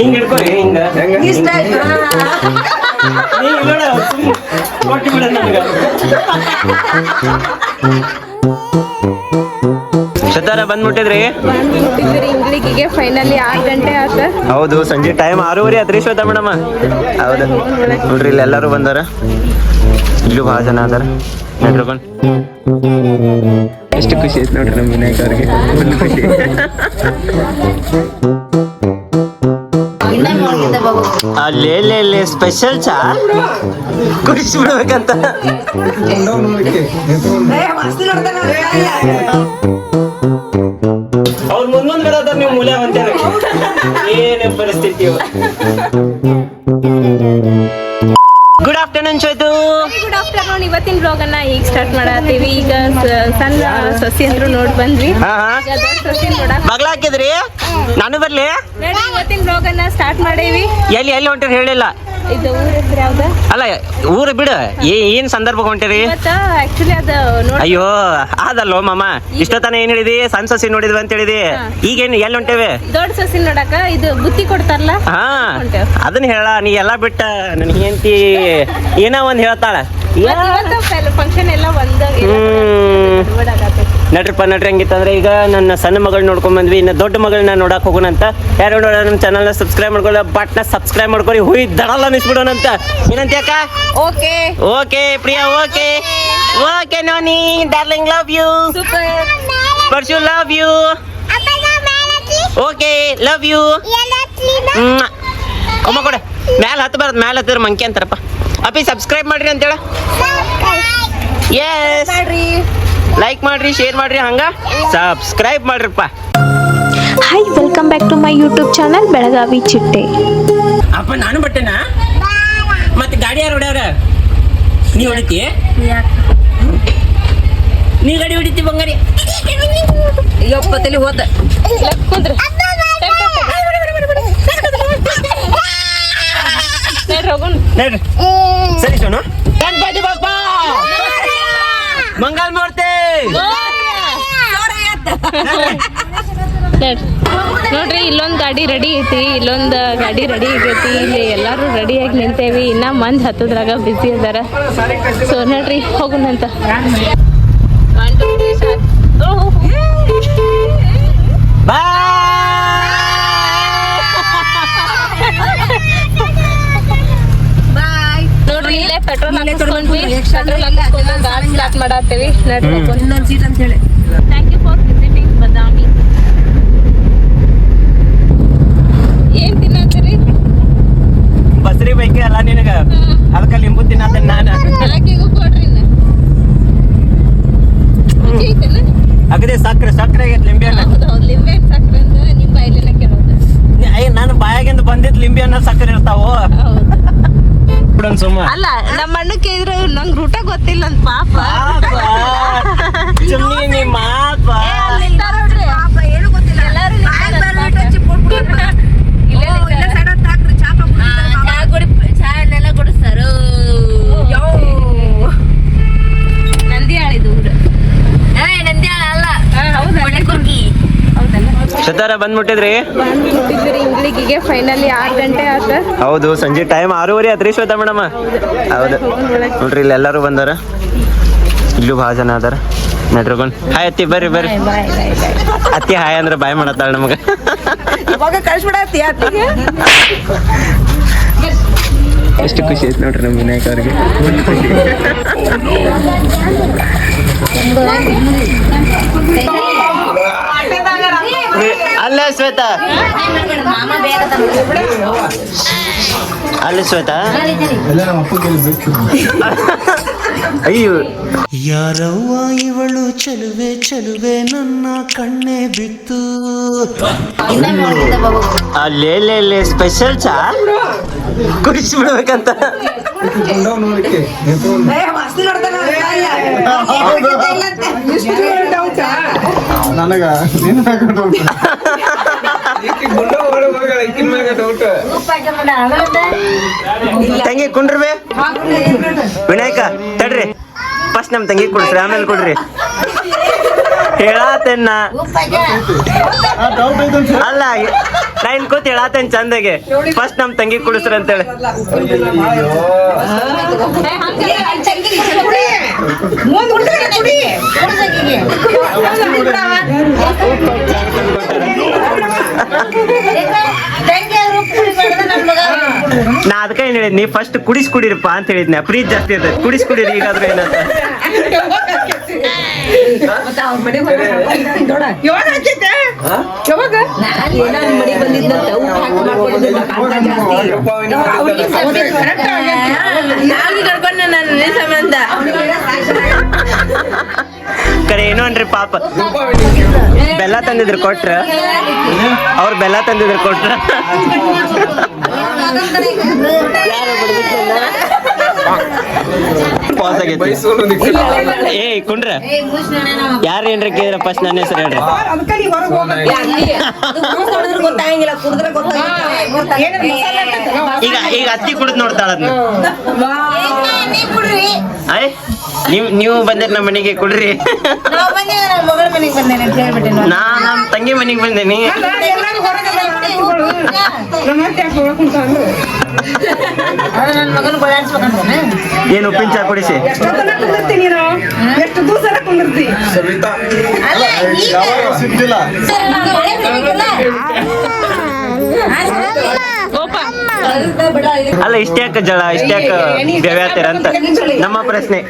ಹಿಂಗ್ ಹಿಡ್ಕೊರಿ ಹಿಂಗ. ಇಷ್ಟ ಆಯ್ತು. ನೀ ನೋಡ ಸುಮ್ ಕೊಟ್ಟು ಬಿಡ ನನಗ. ಶತಾರ ಬಂದ್ಬಿಟ್ಟಿದ್ರಿ ಇಂಗ್ಲಿಗಿಗೆ ಫೈನಲಿ ಆರು ಗಂಟೆ ಆತ. ಹೌದು ಸಂಜೆ ಟೈಮ್ ಆರೂವರೆ ಆತ್ರಿ ಶ್ವೇತಾ ಮೇಡಮ್? ಹೌದು. ನೋಡ್ರಿ ಇಲ್ಲಿ ಎಲ್ಲರೂ ಬಂದಾರ. ಇಲ್ಲೂ ಭಾಳ ಜನ ಅದಾರ. ಎಷ್ಟು ಖುಷಿ ಐತೆ ನೋಡ್ರಿ ನಮ್ಮ ವಿನಾಯಕ್ ಅವ್ರಿಗೆ. ಫುಲ್ ಖುಷಿ. ಅಲ್ಲೇ ಸ್ಪೆಷಲ್ ಚಾ? ಕುಡಿಸ್ಬಿಡ್ಬೇಕಂತ. ಅವ್ರ ಮುಂದೊಂದ್ ಬರೋದಾರ ನೀವು ಮೂಲೆ ಅಂತೀರ ಏನೇ ಪರಿಸ್ಥಿತಿ ಇವತ್ತಿನ ಬ್ಲಾಗ್ ಅನ್ನ ಈಗ ಸ್ಟಾರ್ಟ್ ಮಾಡತ್ತೀವಿ. ಈಗ ಸಣ್ಣ ಸಸಿ ಅಂದ್ರು ನೋಡ್ ಬಂದ್ವಿ. ಬಗ್ಲ ಹಾಕಿದ್ರಿ? ನಾನು ಬರ್ಲಿ? ಇವತ್ತಿನ ಬ್ಲಾಗ್ ಅನ್ನ ಸ್ಟಾರ್ಟ್ ಮಾಡೇವಿ. ಎಲ್ಲಿ ಎಲ್ಲಿ ಹೊಂಟಿರಿ ಹೇಳಿಲ್ಲ? ಇದು ಊರ ಹೆಸರು ಯಾವ್ದ? ಅಲ್ಲ ಊರು ಬಿಡು. ಏನ್ ಸಂದರ್ಭ ಹೊಂಟಿರಿ? ಅಯ್ಯೋ ಆದಲ್ಲೋ ಮಾಮ. ಇಷ್ಟೊತ್ತನ ಏನ್ ಹೇಳಿದಿ? ಸಣ್ಣ ಸಸಿ ನೋಡಿದ್ವಿ ಅಂತ ಹೇಳಿದಿ. ಈಗೇನು ಎಲ್ಲಿ ಹೊಂಟೇವೆ? ದೊಡ್ಡ ಸಸಿ ನೋಡಕ ಇದು ಬುತ್ತಿ ಕೊಡ್ತಾರಲ್ಲ ಹಾ. ಅದನ್ನ ಹೇಳ ನೀ ಎಲ್ಲಾ ಬಿಟ್ಟ ನನ್ ಹೆಂಡತಿ ಏನೋ ಒಂದ್ ಹೇಳ್ತಾಳ. ಫಂಕ್ಷನ್ ಎಲ್ಲ ಒಂದ್. ನಡ್ರಿಪ್ಪ ನಡ್ರಿ ಹಂಗಿತ್ತಂದ್ರೆ ಈಗ ನನ್ನ ಸಣ್ಣ ಮಗಳು ನೋಡ್ಕೊಂಡ್ ಬಂದ್ವಿ ಇನ್ನು ದೊಡ್ಡ ಮಗಳನ್ನ ನೋಡಕ್ಕೆ ಹೋಗೋಣ ಅಂತ. ಯಾರು ನೋಡ ನಮ್ಮ ಚಾನಲ್ನ ಸಬ್ಸ್ಕ್ರೈಬ್ ಮಾಡ್ಕೊಳ್ಳಿ ಬಟ್ನ ಸಬ್ಸ್ಕ್ರೈಬ್ ಮಾಡ್ಕೊಳ್ಳಿ ಹುಯ್ ದಡಲ್ಲ ಅನಿಸ್ಬಿಡೋಣ ಅಂತ. ಏನಂತ ಅಕ್ಕ? Okay. Okay Priya okay. Okay noni darling love you super Parshu love you okay love you ಅಮ್ಮ ಕೊಡೆ ಮ್ಯಾಲೆ ಹತ್ತು ಬರದ್ ಮ್ಯಾಲ ಹತ್ತಿರ ಮಂಕಿ ಅಂತಾರಪ್ಪ. ಅಪ್ಪಿ ಸಬ್ಸ್ಕ್ರೈಬ್ ಮಾಡ್ರಿ ಅಂತೇಳ? ಎಸ್ ಮಾಡ್ರಿ. ಲೈಕ್ ಮಾಡ್ರಿ ಶೇರ್ ಮಾಡ್ರಿ ಹಂಗ. Subscribe ಮಾಡ್ರಿಪ್ಪ. Hi welcome back to my YouTube channel Belagavi ಚಿಟ್ಟೆ ಅಪ್ಪ ನಾನು ಬಟ್ಟೆನಾ? ಮತ್ತೆ ಗಾಡಿ ಯಾರು ಹೊಡ್ಯಾರ ನೀ ಹೊಡಿತಿ? ನೀ ಗಾಡಿ ಹೊಡಿತಿ ಬಂಗಾರಿ. ಯಪ್ಪ ತಲೆ ಹೋತ ಕುಂದ್ರ ಸರಿ ಸೋನು. ಬಾಜು ಬಾಪ್ಪ ಮಂಗಲ್ ಮೂರ್ತಿ! ನೋಡ್ರಿ ಇಲ್ಲೊಂದು ಗಾಡಿ ರೆಡಿ ಐತಿ ಇಲ್ಲೊಂದ್ ಗಾಡಿ ರೆಡಿ ಆಗೈತಿ ಇಲ್ಲಿ ಎಲ್ಲಾರು ರೆಡಿ ಆಗಿ ನಿಂತೇವಿ ಇನ್ನ ಮಂದಿ ಹತ್ತದ್ರಾಗ ಬಿಸಿ ಇದಾರ ಸೊ ನೋಡ್ರಿ ಹೋಗುಣಂತ ನೋಡ್ರಿ ಇಲ್ಲೇ ಪೆಟ್ರೋಲ್ ಹಾಕಿಸ್ಕೊಂಡ್ವಿ. ಪೆಟ್ರೋಲ್ ಹಾಕಿಸ್ಕೊಂಡು ಮಾಡತ್ತೇವಿ ನೋಡ್ರಿ. ಇನ್ನೊಂದು ಸೀಟ್ ಅಂತ ಹೇಳಿ. Thank you for visiting Badami ಏನ್ ತಿನ್ನತ್ತೀರಿ? ಬಸ್ರಿ ಬೈಕೆ ಅಲ್ಲ ನಿನಗ? ಅದಕ್ಕೆ ಲಿಂಬು ತಿನ್ನದ ನಾನು. ಆಕಿಗೂ ಕೊಡ್ರಿ? ಅಗದಿ ಸಕ್ರೆ ಸಕ್ರೆ ಆಗೈತೆ ಲಿಂಬೆ ಹಣ್ಣು. ಲಿಂಬೆ ಸಕ್ಕರೆ ಸಕ್ರೆ ಅಂದ್ರೆ ನಿಮ್ ಬಾಯ್ಲೆಲ್ಲ ಕೇಳೋದು ಏ ನನ್ನ ಬಾಯಾಗಿಂದ ಬಂದಿದ್ ಲಿಂಬೆ ಹಣ್ಣು ಸಕ್ಕರೆ ಇರ್ತಾವು? ಬಿಡೋನ್ ಸುಮ್ಮ ಅಲ್ಲ ನಮ್ಮ ಅಣ್ಣ ಕೇಳಿದ್ರೆ ನಂಗೆ ರೂಟ ಗೊತ್ತಿಲ್ಲ ಅಂತ ಪಾಪ. ಸುಮ್ಮನೆ ನೀ ಮಾತ್ ಏನು ಏ, ಅಲ್ಲಿ ನಿಂತಾರ್ ನೋಡ್ರಿ. ಏನು ಗೊತ್ತಿಲ್ಲ. ಎಲ್ಲಾರು ಹೌದಲ್ಲ ಶತಾರ ಬಂದ್ಬಿಟ್ಟಿದ್ರಿ? ಬಂದ್ಬಿಟ್ಟಿದ್ರಿ ಇಂಗ್ಲಿಗಿಗೆ ಫೈನಲಿ ಆರು ಗಂಟೆ ಆತ. ಹೌದು ಸಂಜೆ ಟೈಮ್ ಆರೂವರೆ ಆತ್ರಿ ಶ್ವೇತಾ ಮೇಡಮ್? ಹೌದು. ನೋಡ್ರಿ ಇಲ್ಲಿ ಎಲ್ಲರೂ ಬಂದಾರ. ಇಲ್ಲೂ ಭಾಳ ಜನ ಅದಾರ. ನಡ್ರಗೊಂಡ್ ಹಾಯ್ ಅತ್ತಿ ಬರ್ರಿ ಬರ್ರಿ. ಅತ್ತಿ ಹಾಯ್ ಅಂದ್ರೆ ಬಾಯ್ ಮಾಡತ್ತಾಳ ನಮಗ. ಇವಾಗ ಕಳ್ಸ್ಬಿಡತ್ತಿ ಅತ್ತಿಗೆ? ಎಷ್ಟು ಖುಷಿ ಐತೆ ನೋಡ್ರಿ ನಮ್ಮ ವಿನಾಯಕ ಅವ್ರಿಗೆ. ಅಲ್ಲ ಶ್ವೇತ. ಅಲ್ಲ ಶ್ವೇತ. ಅಯ್ಯೋ. ಯಾರವ್ವ ಇವಳು ಚಲುವೆ ಚಲುವೆ ನನ್ನ ಕಣ್ಣೆ ಬಿತ್ತು. ಅಲ್ಲೇ ಸ್ಪೆಷಲ್ ಚಾ? ಕುಡಿಸ್ಬಿಡ್ಬೇಕಂತ. ನನಗ ನಿನ್ನ ಮ್ಯಾಗ doubt. ತಂಗಿ ಕುಂಡ್ರಿ ವಿನಾಯಕ ತಡ್ರಿ. ಫಸ್ಟ್ ನಮ್ ತಂಗಿ ಕೊಡ್ರಿ ಆಮೇಲೆ ಕೊಡ್ರಿ. ಹೇಳಾತೇನ ಆ doubt ಐತೆ ಅಂತ ಹೇಳಿ. ಅಲ್ಲ ನಾ ಇಲ್ಲಿ ಕೂತ್ ಹೇಳಾತೇನ್ ಚಂದಗೆ. ಫಸ್ಟ್ ನಮ್ ತಂಗಿ ಕುಡಿಸ್ರ ಅಂತೇಳಿ. ನಾ ಅದಕ್ಕೆ ಏನ್ ಹೇಳಿದ್ ನೀ ಫಸ್ಟ್ ಕುಡಿಸ್ ಕುಡಿರಪ್ಪ ಅಂತ ಹೇಳಿದ್ನ. ಪ್ರೀತ್ ಜಾಸ್ತಿ ಇರ್ತದೆ ಕುಡಿಸ್ ಕುಡೀರಿ ಈಗಾದ್ರೂ ಏನಂತ. ಮಡಿ ಬಂದಿದ್ದಂತ ಉಪ್ಪು ಹಾಕಿ ಮಾಡ್ಕೊಂಡಿದ್ದ ಕಾಂತ ಜಾಸ್ತಿ. ಕರ್ಕೊಂಡ ನಾನು ನಿನ್ ಸಂಬಂಧ ಕರೆ ಏನು ಅನ್ರಿ ಪಾಪ. ಬೆಲ್ಲ ತಂದಿದ್ರು ಕೊಟ್ರ? ಅವ್ರು ಬೆಲ್ಲ ತಂದಿದ್ರು ಕೊಟ್ರ? ಪಾಸ್ ಆಗೈತಿ ಏ ಕುಂಡ್ರ ಯಾರು ಏನ್ರ ಕೇಳಿದ್ರ ಫಸ್ಟ್ ನನ್ನ ಹೆಸರು ಹೇಳ್ರಿ ಗೊತ್ತಾಗಂಗಿಲ್ಲ ಕುಡಿದ್ರೆ ಗೊತ್ತಾಗಿಲ್ಲ ಈಗ ಈಗ ಅತ್ತಿ ಕುಡಿದ್ ನೋಡ್ತಾಳ ಅದನ್ನ ಅಯ್ ನೀವ್ ನೀವು ಬಂದಿರ್ ನಮ್ಮ ಮನೆಗೆ ಕುಡ್ರಿ ನಾವು ಬಂದೆ ನನ್ನ ಮಗಳ ಮನೆಗೆ ಬಂದೇನೆ ಅಂತ ಹೇಳ್ಬಿಟ್ಟೆ ನಾನು. ನಾ ನಮ್ ತಂಗಿ ಮನೆಗೆ ಬಂದೇನಿ ಅದು ನನ್ನ ಏನು ಉಪ್ಪಿನ ಚಾ ಕುಡಿಸಿ ಸವಿತಾ ಅಲ್ಲ ಇಷ್ಟ್ಯಾಕ ಜಳ ಇಷ್ಟ್ಯಾಕ ಬೆವ್ಯಾತೀರ ಅಂತ ನಮ್ಮ ಪ್ರಶ್ನೆ.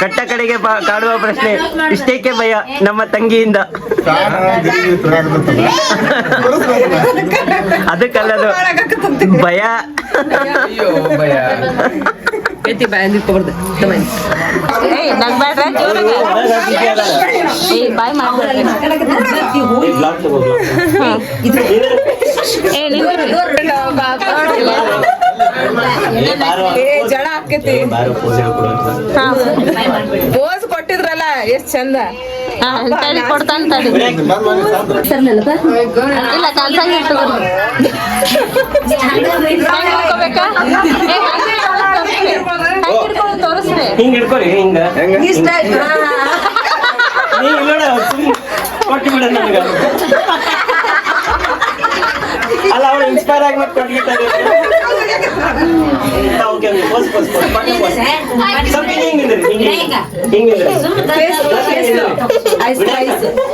ಕಟ್ಟ ಕಡೆಗೆ ಬಾ- ಕಾಡುವ ಪ್ರಶ್ನೆ. ಇಷ್ಟೇಕೆ ಭಯ ನಮ್ಮ ತಂಗಿಯಿಂದ. ಅದಕ್ಕಲ್ಲದು ಭಯ. ಬಾಯ್ ಮಾಡ್ಬೇಡ್ರಿ. ಜಳ ಆಕೈತಿ ಪೋಸ್ ಕೊಟ್ಟಿದ್ರಲ್ಲ ಎಷ್ಟ್ ಚಂದ. ತಡಿ ಕೊಡ್ತಾನ ತಡಿ ಬಂದ್ ಮನೆ ಇಲ್ಲ ಕಲ್ಸಂಗ್ ಇಟ್ಕೊರಿ ಹೆಂಗ್. ಹಿಡ್ಕೊರಿ ಕೊಟ್ಟು ಬಿಡ ನನಗ. ಅವಳು ಇನ್ಸ್ಪೈರ್ ಆಗಿ ಮತ್ತೆ ಕೊಟ್ಬಿಟ್ಟಾರೆ okay okay pose pose pose ಪಟ್ಟು ಪೋಸ್ ಸ್ವಲ್ಪ ಐಸ್ ಹಿಂಗಿಂದ್ರಿ ಹಿಂಗ್ ಹಿಂಗಿಂದ್ರಿ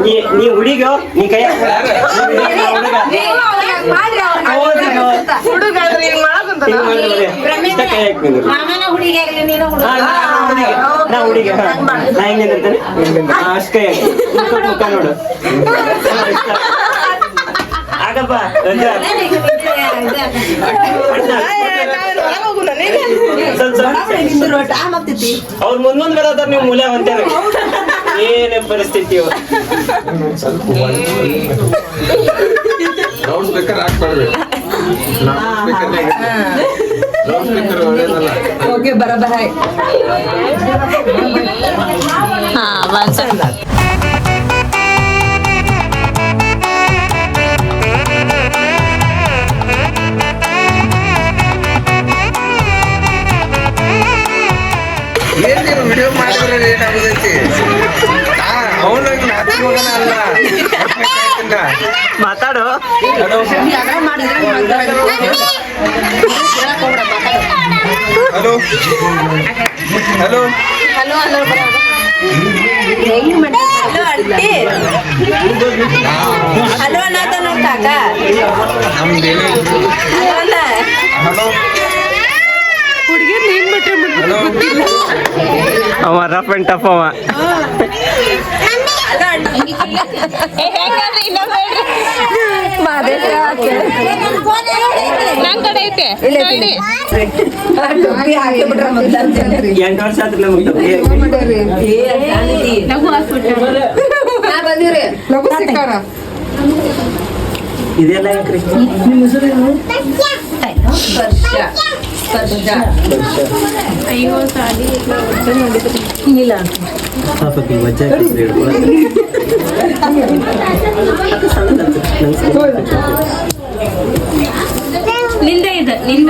ನೀ ನೀ. ಹುಡುಗ ನೀ ಕೈ ನಾ ಹುಡುಗಿ. ನಾ ಹೆಂಗೆ ಅಷ್ಟ್. ಕೈ ಮುಖ ನೋಡು. ಆಗಪ್ಪ ಅವ್ರ ಮುಂದೊಂದ್ ಮುಂದ್ ಬರತ್ತಾರ ನೀವು ಮೂಲೆ ಹೊಂತೇನೆ ಏನೇ ಪರಿಸ್ಥಿತಿ. ಲೌಡ್ ಸ್ಪೀಕರ್ ಹಾಕ್ಬಾರ್ದು. ಓಕೆ ಬರಬರ ಹಾ ವಿಡಿಯೋ ಮಾಡಿದ್ರೆ ಏನಾಗೋದೈತಿ ಅವನು ನಾಟಿ ಮಗನ ಅಲ್ಲ. ಮಾತಾಡು. ಹಲೋ. ಹಲೋ. ಹಲೋ. ಅಟ್ಟಿ ಹಲೋ ಅಣ್ಣ ನೋಡ್ ಕಾಕ ಹಲೋ. ಅವ ರಫ್ ಅಂಡ್ ಟಫ್ ಅವ. ಇದೆಲ್ಲ ನನ್ ಕಡೆ ಐತೆ. ಎಂಟು ವರ್ಷ ಆತ್ರ ನಮಗೆ ಲಘು ಸಿಕ್ಕಾರ. ಇದೆಲ್ಲ ಯಾಕ್ರಿ ಪಾಪ ವಜ್ಜ ನಿಂದೆ ಇದೆ ನಿಂದ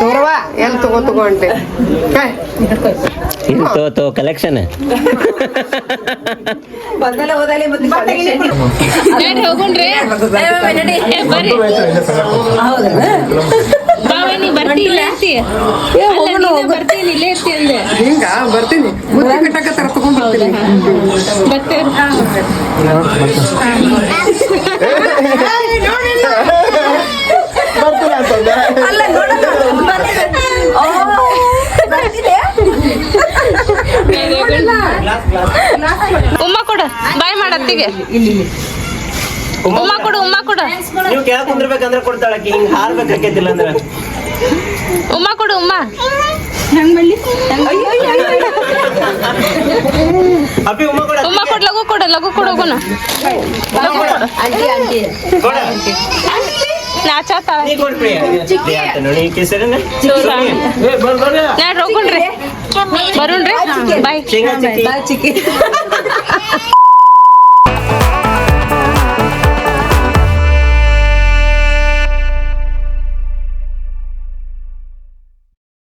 ತೋರವ ಎಲ್ಲಿ ತಗೋ ತಗೊಂಡೆ ಇದು ತೋ ತೋ ಕಲೆಕ್ಷನ್ ಬಂದಲ್ಲ ಹೋದಲ್ಲ ಮತ್ತೆ ನಡಿ ಹೋಗುಣ್ರಿ. ಏ, ಹೌದಾ? ಬಾವೆ ನೀ ಅಲ್ಲ, ನೀನೇ ಬರ್ತೀನಿ ಇಲ್ಲೇ ಇರ್ತಿ ಅಂದೆ. ಹಿಂಗ ಬರ್ತೀನಿ. ತಗೊಂಡ್ ಬರ್ತೀನಿ. ಉಮ್ಮ ಕೊಡು ಬಾಯ್ ಮಾಡತ್ತಿಗೆ ಉಮ್ಮ ಕೊಡು ಉಮ್ಮ ಕೊಡು. ನೀವು ಕೆಳಗ್ ಕುಂದ್ರಬೇಕಂದ್ರೆ ಕೊಡ್ತಾಳಕ್ಕೆ ಹಿಂಗ್ ಹಾರ್ಬೇಕಾಕೈತಿಲ್ಲ ಅಂದ್ರೆ? ಉಮ್ಮ ಕೊಡು ಉಮ್ಮ. ಅಪ್ಪಿ ಉಮ್ಮ ಕೊಡ ಉಮ್ಮ ಕೊಡು ಲಘು ಕೊಡು ಲಘು ಕೊಡು ಕೊಡ. ನಾಚಾತಾಳ ನೀ ಕೊಡ್ ಪ್ರಿಯ ಪ್ರಿಯ ಅಂತ ನೋಡಿ